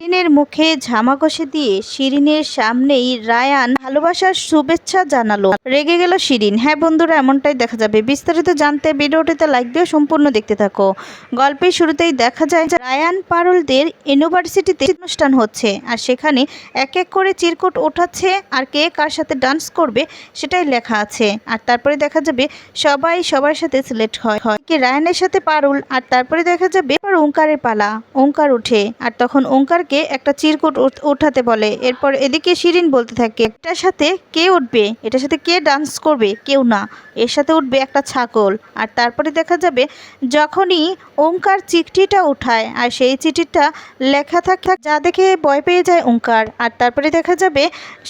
শিরিনের মুখে ঝামা ঘষে দিয়ে শিরিনের সামনেই রায়ান ভালোবাসার শুভেচ্ছা জানালো। রেগে গেল শিরিন। হ্যাঁ বন্ধুরা, এমনটাই দেখা যাবে। বিস্তারিত জানতে ভিডিওটিতে লাইক দিয়ে সম্পূর্ণ দেখতে থাকো। গল্পের শুরুতেই দেখা যায় রায়ান পারুলদের ইউনিভার্সিটিতে অনুষ্ঠান হচ্ছে আর সেখানে এক এক করে চিরকুট ওঠাচ্ছে আর কে কার সাথে ডান্স করবে সেটাই লেখা আছে। আর তারপরে দেখা যাবে সবাই সবার সাথে সিলেক্ট হয়। কি রায়ানের সাথে পারুল আর তারপরে দেখা যাবে ওঙ্কারের পালা। ওঙ্কার উঠে আর তখন ওঙ্কারকে একটা চিরকুট উঠাতে বলে। এরপর এদিকে শিরিন বলতে থাকে, এটার সাথে কে উঠবে? এটার সাথে কে ডান্স করবে? কেউ না। এর সাথে উঠবে একটা ছাগল। আর তারপরে দেখা যাবে, যখনই ওঙ্কার চিঠিটা উঠায়, আর সেই চিঠিটা লেখা থাকে যা দেখে ভয় পেয়ে যায় ওঙ্কার। আর তারপরে দেখা যাবে,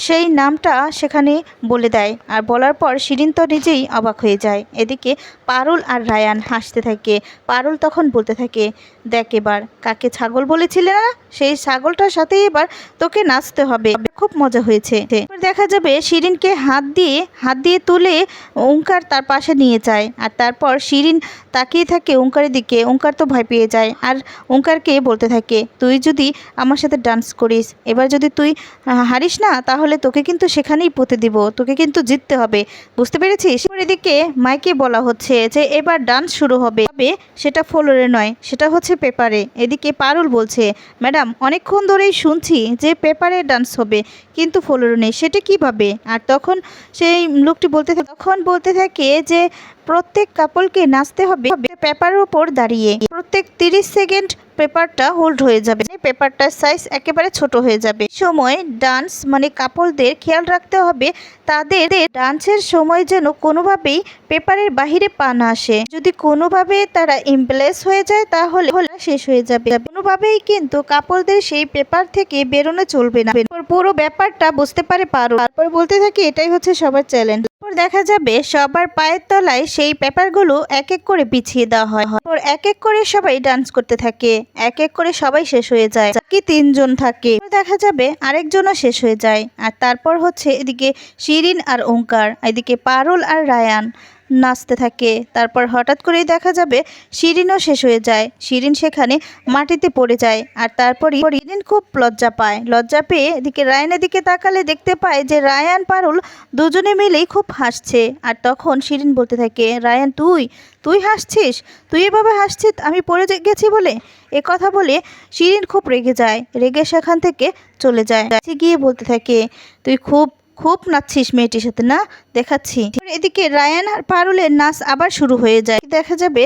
সেই নামটা সেখানে বলে দেয়। আর বলার পর শিরিন তো নিজেই অবাক হয়ে যায়। এদিকে পারুল আর রায়ান হাসতে থাকে। পারুল তখন বলতে থাকে, দেখ এবার, কাকে ছাগল বলেছিলে? না সেই ছাগলটার সাথে এবার তোকে নাচতে হবে। খুব মজা হয়েছে। দেখা যাবে শিরিনকে হাত দিয়ে হাত দিয়ে তুলে ওঙ্কার তার পাশে নিয়ে যায়। আর তারপর শিরিন তাকিয়ে থাকে ওঙ্কারের দিকে। ওঙ্কার তো ভয় পেয়ে যায়। আর ওঙ্কারকে বলতে থাকে, তুই যদি আমার সাথে ডান্স করিস, এবার যদি তুই হারিস না, তাহলে তোকে কিন্তু সেখানেই পুঁতে দিব। তোকে কিন্তু জিততে হবে। বুঝতে পেরেছিস? এদিকে মাইকে বলা হচ্ছে যে, এবার ডান্স শুরু হবে। সেটা ফ্লোরে নয়, সেটা হচ্ছে পেপারে। এদিকে পারুল বলছে, ম্যাডাম অনেকক্ষণ ধরেই শুনছি যে পেপারে ডান্স হবে, কিন্তু ফলোর নেই, সেটা কীভাবে? আর তখন সেই লোকটি বলতে তখন বলতে থাকে যে প্রত্যেক কাপলকে নাচতে হবে। পেপারের উপর দাঁড়িয়ে। প্রত্যেক তিরিশ সেকেন্ড পেপারটা হোল্ড হয়ে যাবে। পেপারটার সাইজ একেবারে ছোট হয়ে যাবে। সময় ডান্স মানে কাপলদের খেয়াল রাখতে হবে। তাদের ডান্সের সময় যেন কোনোভাবেই পেপারের বাহিরে পা না আসে। যদি কোনোভাবে তারা ইমপ্লেস হয়ে যায়, তাহলে হলে শেষ হয়ে যাবে। কোনোভাবেই কিন্তু কাপলদের সেই পেপার থেকে বেরোনো চলবে না। পুরো ব্যাপারটা বুঝতে পারে পারো তারপর বলতে থাকি, এটাই হচ্ছে সবার চ্যালেঞ্জ দেখা যাবে সবার পায়ের তলায় সেই পেপারগুলো এক এক করে পিছিয়ে দেওয়া হয়। ওর এক এক করে সবাই ডান্স করতে থাকে। এক এক করে সবাই শেষ হয়ে যায়। কি তিনজন থাকে। দেখা যাবে আরেকজনও শেষ হয়ে যায়। আর তারপর হচ্ছে এদিকে শিরিন আর ওঙ্কার, এদিকে পারুল আর রায়ান। নাচতে থাকে। তারপর হঠাৎ করেই দেখা যাবে শিরিনও শেষ হয়ে যায়। শিরিন সেখানে মাটিতে পড়ে যায় আর তারপরই শিরিন খুব লজ্জা পায়। লজ্জা পেয়ে এদিকে রায়ানের দিকে তাকালে দেখতে পায় যে রায়ান, পারুল দুজনে মিলেই খুব হাসছে। আর তখন শিরিন বলতে থাকে, রায়ান, তুই? তুই হাসছিস? তুই এভাবে হাসছিস? আমি পড়ে গেছি বলে? এ কথা বলে শিরিন খুব রেগে যায়। রেগে সেখান থেকে চলে যায়। গিয়ে বলতে থাকে, তুই খুব খুব নাচছিস মেয়েটির সাথে, না? দেখাচ্ছি। এদিকে রায়ান আর পারুলের নাচ আবার শুরু হয়ে যায়। দেখা যাবে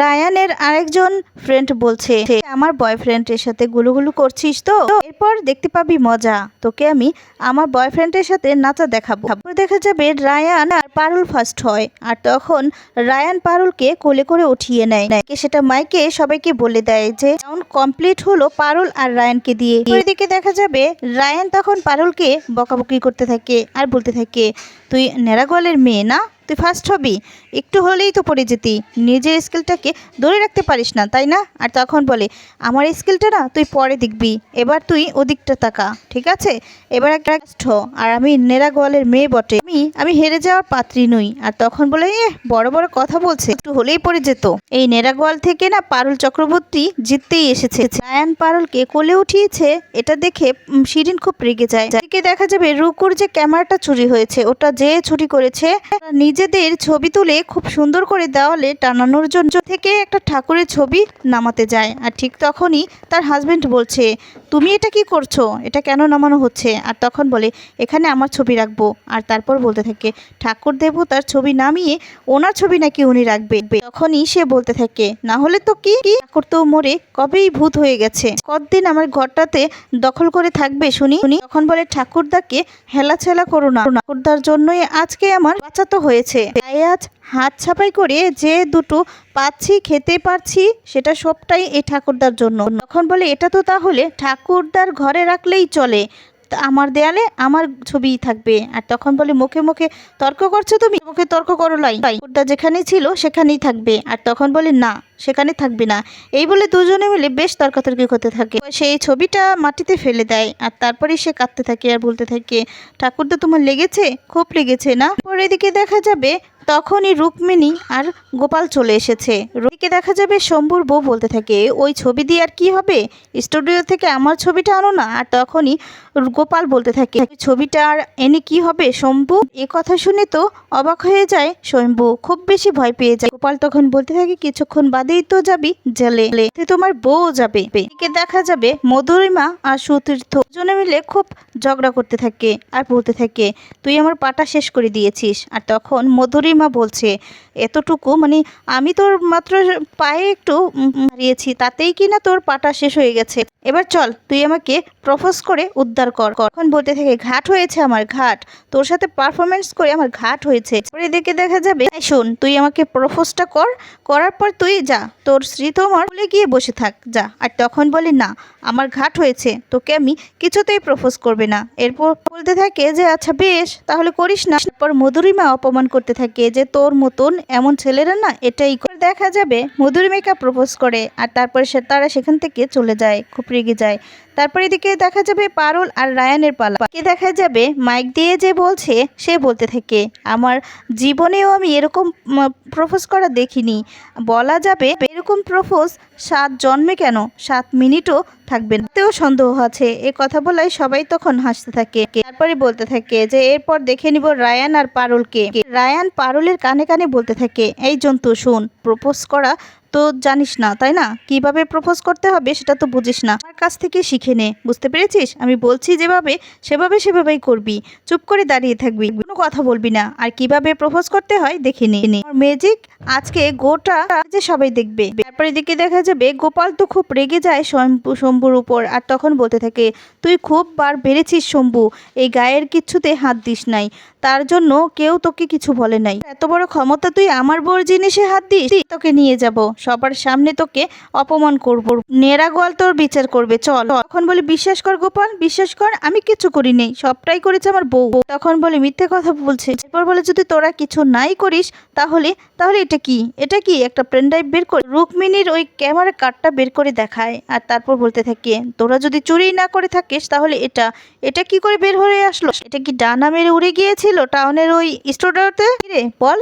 রায়ানের আরেকজন ফ্রেন্ড বলছে আমার বয়ফ্রেন্ড এর সাথে গুলুগুলু করছিস তো? এরপর দেখতে পাবি মজা। তোকে আমি আমার বয়ফ্রেন্ড এর সাথে নাচা দেখাবো। দেখা যাবে রায়ান পারুল ফার্স্ট হয়, আর তখন রায়ান পারুলকে কোলে করে উঠিয়ে নেয়। সেটা মাইকে সবাইকে বলে দেয় যে রাউন্ড কমপ্লিট হলো পারুল আর রায়ানকে দিয়ে। এদিকে দেখা যাবে, রায়ান তখন পারুলকে বকাবকি করতে থাকে আর বলতে থাকে, তুই ন্যাড়াগোয়ালের মেয়ে না? তুই ফার্স্ট হবি? একটু হলেই তো পড়ে যেতি। নিজের স্কিলটাকে ধরে রাখতে পারিস না, তাই না? আর তখন বলে, আমার স্কিলটা না, তুই পরে দেখবি। এবার তুই ওদিকটা তাকা, ঠিক আছে? এবার একটা আর আমি নেরা গোয়ালের মেয়ে বটে। আমি আমি হেরে যাওয়ার পাত্রী নই। আর তখন বলে, এ, বড় বড় কথা বলছে। একটু হলেই পড়ে যেত। এই নেরা গোয়াল থেকে না পারুল চক্রবর্তী জিততেই এসেছে। রায়ান পারুলকে কোলে উঠিয়েছে, এটা দেখে শিরিন খুব রেগে যায়। এদিকে দেখা যাবে রুকুর যে ক্যামেরাটা চুরি হয়েছে, ওটা যে চুরি করেছে নিজেদের ছবি তুলে খুব সুন্দর করে দেওয়ালে টানানোর জন্য থেকে একটা ঠাকুরের ছবি নামাতে যায়। আর ঠিক তখনই তার হাজবেন্ড বলছে, তুমি এটা কি করছ? এটা কেন নামানো হচ্ছে? আর তখন বলে, এখানে আমার ছবি রাখব। আর তারপর বলতে থাকে, ঠাকুর দেবতার ছবি নামিয়ে ওনার ছবি নাকি উনি রাখবে। তখনই সে বলতে থাকে, না হলে তো কি? কি? ঠাকুর তো মরে, কবেই ভূত হয়ে গেছে। কতদিন আমার ঘরটাতে দখল করে থাকবে শুনি? উনি তখন বলে, ঠাকুরদাকে হেলাছেলা করো না। ঠাকুরদার জন্যই আজকে আমার বাঁচাতো হয়েছে। তাই আজ হাত ছাপাই করে যে দুটো পাচ্ছি, খেতে পারছি, সেটা সবটাই এই ঠাকুরদার জন্য। তখন বলে, এটা তো তাহলে ঠাকুরদার ঘরে রাখলেই চলে। আমার দেয়ালে আমার ছবিই থাকবে। আর তখন বলে, মুখে মুখে তর্ক করছ তুমি? মুখে তর্ক করো লাই ঠাকুরদা যেখানে ছিল সেখানেই থাকবে। আর তখন বলে, না, সেখানে থাকবে না। এই বলে দুজনে মিলে বেশ তর্কাতর্কি করতে থাকে। সেই ছবিটা মাটিতে ফেলে দেয় আর তারপরে সে কাঁদতে থাকে আর বলতে থাকে, ঠাকুরদা, তোমার লেগেছে? খুব লেগেছে না? পরে এদিকে দেখা যাবে তখনই রুক্মিণী আর গোপাল চলে এসেছে। রোহিকে দেখা যাবে শম্ভুর বউ বলতে থাকে, ওই ছবি দিয়ে আর কি হবে? স্টুডিও থেকে আমার ছবিটা আনো না? আর তখনই গোপাল বলতে থাকে ছবিটা আর এনে কি হবে শম্ভু? এ কথা শুনে তো অবাক হয়ে যায় শম্ভু, খুব বেশি ভয় পেয়ে যায়। গোপাল তখন বলতে থাকে, কিছুক্ষণ বাদেই তো যাবি জেলে তোমার বউ যাবে। দেখা যাবে মধুরিমা আর সুতীর্থ দুজনে মিলে খুব ঝগড়া করতে থাকে আর বলতে থাকে, তুই আমার পাটা শেষ করে দিয়েছিস। আর তখন মধুরিমা বলছে, এতটুকু? মানে আমি তোর মাত্র পায়ে একটু হারিয়েছি তাতেই কি না তোর পাটা শেষ হয়ে গেছে। এবার চল, তুই আমাকে প্রপোজ করে উদ্ধার কর। এখন বলতে থাকে, ঘাট হয়েছে আমার, ঘাট। তোর সাথে পারফরমেন্স করে আমার ঘাট হয়েছে। পরে দেখে দেখা যাবে শোন, তুই আমাকে প্রপোজটা কর। করার পর তুই যা, তোর স্ত্রী তোমার বলে গিয়ে বসে থাক, যা। আর তখন বলে, না, আমার ঘাট হয়েছে, তোকে আমি কিছুতেই প্রপোজ করবে না। এরপর বলতে থাকে যে আচ্ছা বেশ, তাহলে করিস না। তারপর মধুরিমা অপমান করতে থাকে যে তোর মতন এমন ছেলেরা না এটাই। দেখা যাবে মধুরিমিকা প্রপোজ করে, আর তারপরে সে তারা সেখান থেকে চলে যায় খুব রেগে যায় তারপর এদিকে দেখা যাবে পারুল আর রায়ানের পালা। কে দেখা যাবে মাইক দিয়ে যে বলছে, সে বলতে থাকে, আমার জীবনেও আমি এরকম প্রপোজ করা দেখিনি। বলা যাবে এরকম প্রপোজ সাত জন্মে কেন? সাত মিনিটও থাকবে না। তেও সন্দেহ আছে। এ কথা বলাই সবাই তখন হাসতে থাকে। তারপরে বলতে থাকে যে, এরপর দেখে নিব রায়ান আর পারুলকে। রায়ান পারুলের কানে কানে বলতে থাকে, এই জন্তু, শুন, প্রপোজ করা তো জানিস না, তাই না? কীভাবে প্রপোজ করতে হবে সেটা তো বুঝিস না। আমার কাছ থেকে শিখে নে, বুঝতে পেরেছিস? আমি বলছি যেভাবে, সেভাবে সেভাবেই করবি। চুপ করে দাঁড়িয়ে থাকবি, কোনো কথা বলবি না। আর কীভাবে প্রপোজ করতে হয় দেখে নে। ম্যাজিক আজকে গোটা যে সবাই দেখবে। তারপরে এদিকে দেখা যাবে, গোপাল তো খুব রেগে যায় শম্ভু শম্ভুর উপর। আর তখন বলতে থাকে, তুই খুব বার বেড়েছিস শম্ভু, এই গায়ের কিচ্ছুতে হাত দিস নাই। তার জন্য কেউ তোকে কিছু বলে নাই। এত বড় ক্ষমতা তুই আমার বড় জিনিসে হাত দিস, তোকে নিয়ে যাব। সবার সামনে তোকে অপমান করব। নেড়া গোয়াল তোর বিচার করবে, চল। তখন বলে, বিশ্বাস কর গোপাল, বিশ্বাস কর, আমি কিছু করি নেই, সবটাই করেছে আমার বউ। তখন বলে, মিথ্যে কথা বলছে। এরপর বলে, যদি তোরা কিছু নাই করিস, তাহলে তাহলে এটা কি? এটা কি? একটা পেন ড্রাইভ বের করে। রুক্মিণীর ওই ক্যামেরা কার্ডটা বের করে দেখায় আর তারপর বলতে থাকে, তোরা যদি চুরি না করে থাকিস, তাহলে এটা এটা কি করে বের হয়ে আসলো? এটা কি ডানা মেরে উড়ে গিয়েছিল টাউনের ওই স্টুডিওতে? বল।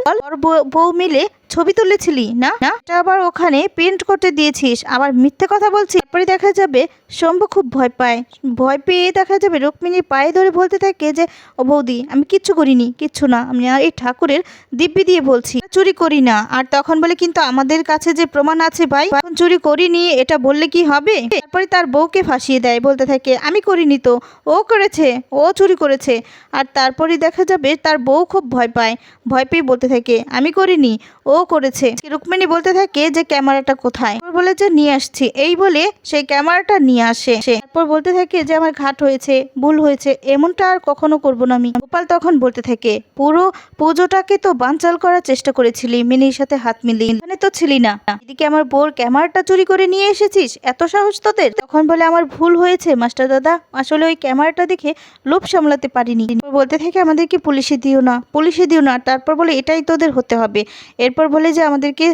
বউ মিলে ছবি তুলেছিলি, না? না? আবার ওখানে প্রিন্ট করতে দিয়েছিস, আবার মিথ্যে কথা বলছিস। তারপরে দেখা যাবে শম্ভু খুব ভয় পায়। ভয় পেয়ে দেখা যাবে রুক্মিণীর পায়ে ধরে বলতে থাকে যে, ও বৌদি, আমি কিচ্ছু করিনি, কিচ্ছু না। আমি আর এই ঠাকুরের দিব্যি দিয়ে বলছি চুরি করি না। আর তখন বলে, কিন্তু আমাদের কাছে যে প্রমাণ আছে ভাই এখন চুরি করিনি, এটা বললে কি হবে? তারপরে তার বউকে ফাঁসিয়ে দেয়, বলতে থাকে, আমি করিনি তো, ও করেছে, ও চুরি করেছে। আর তারপরে দেখা যাবে তার বউ খুব ভয় পায়। ভয় পেয়ে বলতে থাকে, আমি করিনি, ও করেছে। রুক্মিণী বলতে থাকে যে, ক্যামেরাটা কোথায়? বলে যে, নিয়ে আসছি। এই বলে সেই ক্যামেরাটা নিয়ে আসে। তারপর বলতে থাকে যে, আমার ঘাট হয়েছে, ভুল হয়েছে, এমনটা আর কখনো করব না আমি। গোপাল তখন বলতে থাকে, পুরো পুজোটাকে তো বানচাল করার চেষ্টা করেছিলি, মিনির সাথে হাত মিলিয়ে। এখানে তো ছিলি না। এদিকে আমার বোর ক্যামেরাটা চুরি করে নিয়ে এসেছিস? এত সাহস তোদের? তখন বলে, আমার ভুল হয়েছে, মাস্টার দাদা। আসলে ওই ক্যামেরাটা দেখে লোভ সামলাতে পারিনি। বলতে থাকে, আমাদেরকে পুলিশে দিও না, পুলিশে দিও না। তারপর বলে, এটাই তোদের হতে হবে। এরপর বলে যে, আমাদেরকে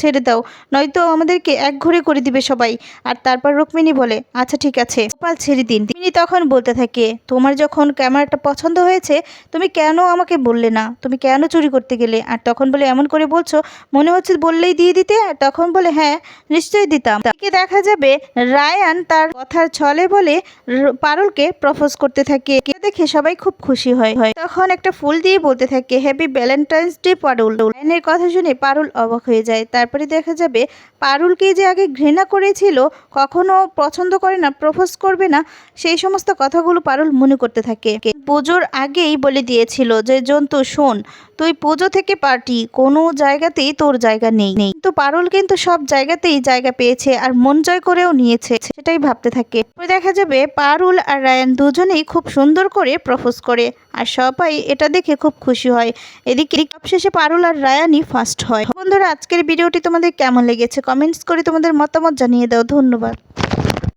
ছেড়ে দাও। নয়তো আমাদেরকে এক ঘরে করে দিবে সবাই। আর তারপর রুক্মিণী বলে আচ্ছা ঠিক আছে। গোপাল ছেড়ে দিন। তিনি তখন বলতে থাকে, তোমার যখন ক্যামেরাটা পছন্দ হয়েছে তুমি কেন আমাকে বললে না? তুমি কেন চুরি করতে গেলে? আর তখন বলে, এমন করে বলছো? মনে হচ্ছে বললেই দিয়ে দিতে? আর তখন বলে হ্যাঁ নিশ্চয়ই দিতাম। তাকে দেখা যাবে রায়ান তার কথার ছলে বলে পারুলকে প্রপোজ করতে থাকে। দেখে সবাই খুব খুশি হয় হয়। তখন একটা ফুল দিয়ে বলতে থাকে হ্যাপি ভ্যালেন্টাইন্স ডে পারুল। রায়ানের কথা শুনে পারুল অবাক হয়ে যায়। তারপরে দেখা যাবে পারুলকে যে আগে ঘৃণা করেছিল, কখনো পছন্দ করে না, প্রপোজ করবে না, সেই সমস্ত কথাগুলো পারুল মনে করতে থাকে। পুজোর আগেই বলে দিয়েছিল যে, জন্তু, শোন, তুই পুজো থেকে পার্টি কোনো জায়গাতেই তোর জায়গা নেই। নেই কিন্তু পারুল কিন্তু সব জায়গাতেই জায়গা পেয়েছে আর মন জয় করেও নিয়েছে। সেটাই ভাবতে থাকে। দেখা যাবে পারুল আর রায়ান দুজনেই খুব সুন্দর করে প্রপোজ করে আর সবাই এটা দেখে খুব খুশি হয়। এদিকে সবশেষে পারুল আর রায়ানই ফার্স্ট হয়। বন্ধুরা, আজকের ভিডিওটি তোমাদের কেমন লেগেছে? কমেন্টস করে তোমাদের মতামত জানিয়ে দাও। ধন্যবাদ।